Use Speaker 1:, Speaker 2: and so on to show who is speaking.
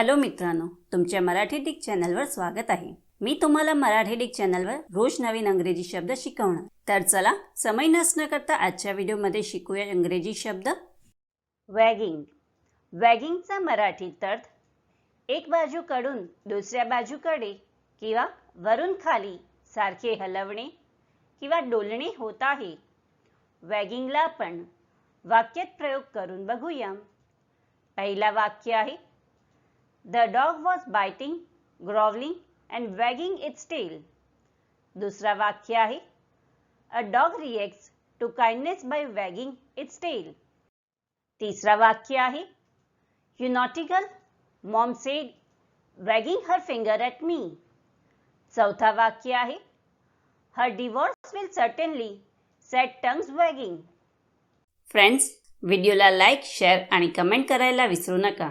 Speaker 1: Hello मित्रांनो तुमच्या Marathi Dick चॅनलवर स्वागत आहे. मी तुम्हाला मराठी डिक चॅनलवर रोज नवीन अंग्रेजी शब्द शिकवणार. तर चला समय नसणं करता आजच्या व्हिडिओमध्ये शिकूया इंग्रजी शब्द. वॅगिंग. वॅगिंगचा मराठीत अर्थ एक बाजूकडून दुसऱ्या बाजूकडे किंवा वरून खाली सारखे हलवणे किंवा डोलणे होत आहे. वॅगिंगला आपण वाक्यात प्रयोग करून बघूया. पहिला वाक्य आहे the dog was biting growling and wagging its tail दुसरा वाक्य आहे a dog reacts to kindness by wagging its tail तिसरा वाक्य आहे you nautical mom said wagging her finger at me चौथा वाक्य आहे her divorce will certainly set tongues wagging friends व्हिडिओला लाईक शेअर आणि कमेंट करायला विसरू नका.